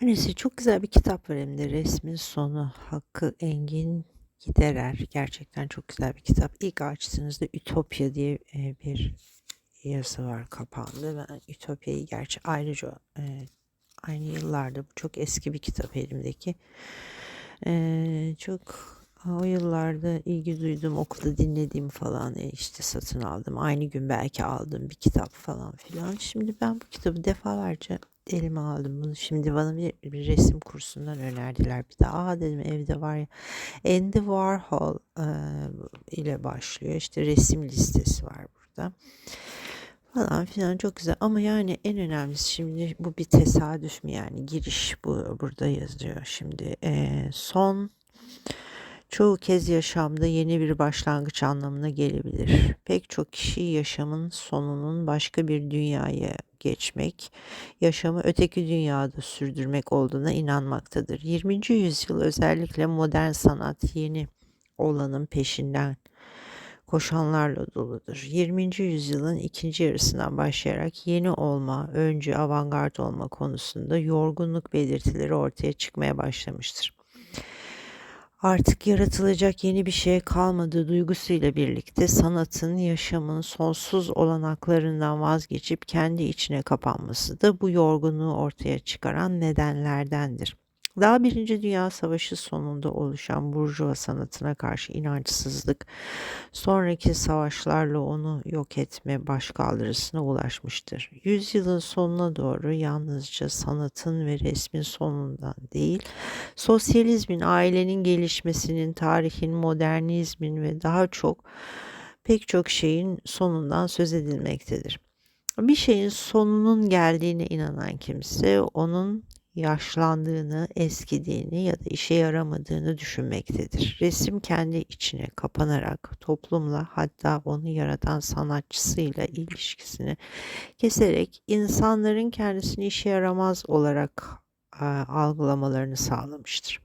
Her neyse çok güzel bir kitap var elimde. Resmin Sonu Hakkı Engin Giderer. Gerçekten çok güzel bir kitap. İlk açtığınızda Ütopya diye e, bir yazı var kapağında. Ben Ütopya'yı gerçi ayrıca e, aynı yıllarda bu çok eski bir kitap elimdeki. E, çok o yıllarda ilgi duydum, okulda dinlediğim falan işte satın aldım. Aynı gün belki aldığım bir kitap falan filan. Şimdi ben bu kitabı defalarca elime aldım bunu. Şimdi bana bir, bir resim kursundan önerdiler. Bir de aa dedim evde var ya. Andy Warhol e, ile başlıyor. İşte resim listesi var burada. Falan filan çok güzel. Ama yani en önemlisi şimdi bu bir tesadüf mü yani giriş bu burada yazıyor. Şimdi e, son çoğu kez yaşamda yeni bir başlangıç anlamına gelebilir. Pek çok kişi yaşamın sonunun başka bir dünyaya geçmek, yaşamı öteki dünyada sürdürmek olduğuna inanmaktadır. 20. yüzyıl özellikle modern sanat yeni olanın peşinden koşanlarla doludur. 20. yüzyılın ikinci yarısından başlayarak yeni olma, öncü, avantgard olma konusunda yorgunluk belirtileri ortaya çıkmaya başlamıştır artık yaratılacak yeni bir şey kalmadığı duygusuyla birlikte sanatın yaşamın sonsuz olanaklarından vazgeçip kendi içine kapanması da bu yorgunluğu ortaya çıkaran nedenlerdendir. Daha Birinci Dünya Savaşı sonunda oluşan Burjuva sanatına karşı inançsızlık, sonraki savaşlarla onu yok etme başkaldırısına ulaşmıştır. Yüzyılın sonuna doğru yalnızca sanatın ve resmin sonundan değil, sosyalizmin, ailenin gelişmesinin, tarihin, modernizmin ve daha çok pek çok şeyin sonundan söz edilmektedir. Bir şeyin sonunun geldiğine inanan kimse onun yaşlandığını, eskidiğini ya da işe yaramadığını düşünmektedir. Resim kendi içine kapanarak toplumla hatta onu yaratan sanatçısıyla ilişkisini keserek insanların kendisini işe yaramaz olarak e, algılamalarını sağlamıştır.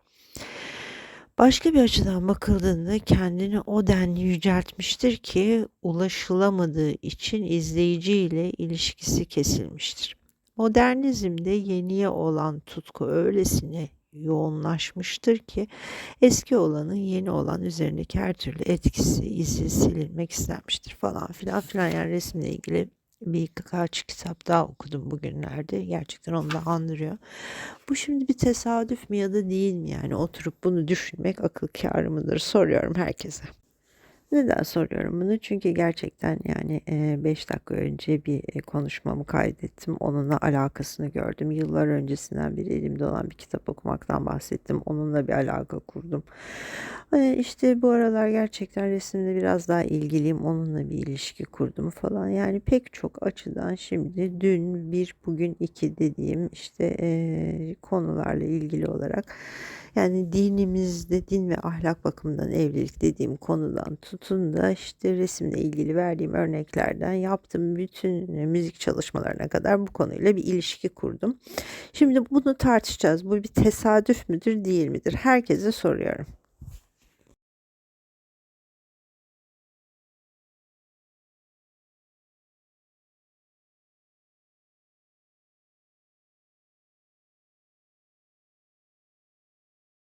Başka bir açıdan bakıldığında kendini o denli yüceltmiştir ki ulaşılamadığı için izleyiciyle ilişkisi kesilmiştir. Modernizmde yeniye olan tutku öylesine yoğunlaşmıştır ki eski olanın yeni olan üzerindeki her türlü etkisi, izi silinmek istenmiştir falan filan filan. Yani resimle ilgili birkaç kitap daha okudum bugünlerde. Gerçekten onu da andırıyor. Bu şimdi bir tesadüf mü ya da değil mi? Yani oturup bunu düşünmek akıl kârı mıdır? Soruyorum herkese. Neden soruyorum bunu? Çünkü gerçekten yani 5 dakika önce bir konuşmamı kaydettim. Onunla alakasını gördüm. Yıllar öncesinden beri elimde olan bir kitap okumaktan bahsettim. Onunla bir alaka kurdum. İşte bu aralar gerçekten resimde biraz daha ilgiliyim. Onunla bir ilişki kurdum falan. Yani pek çok açıdan şimdi dün bir, bugün iki dediğim işte konularla ilgili olarak yani dinimizde din ve ahlak bakımından evlilik dediğim konudan tutun da işte resimle ilgili verdiğim örneklerden yaptığım bütün müzik çalışmalarına kadar bu konuyla bir ilişki kurdum. Şimdi bunu tartışacağız. Bu bir tesadüf müdür değil midir? Herkese soruyorum.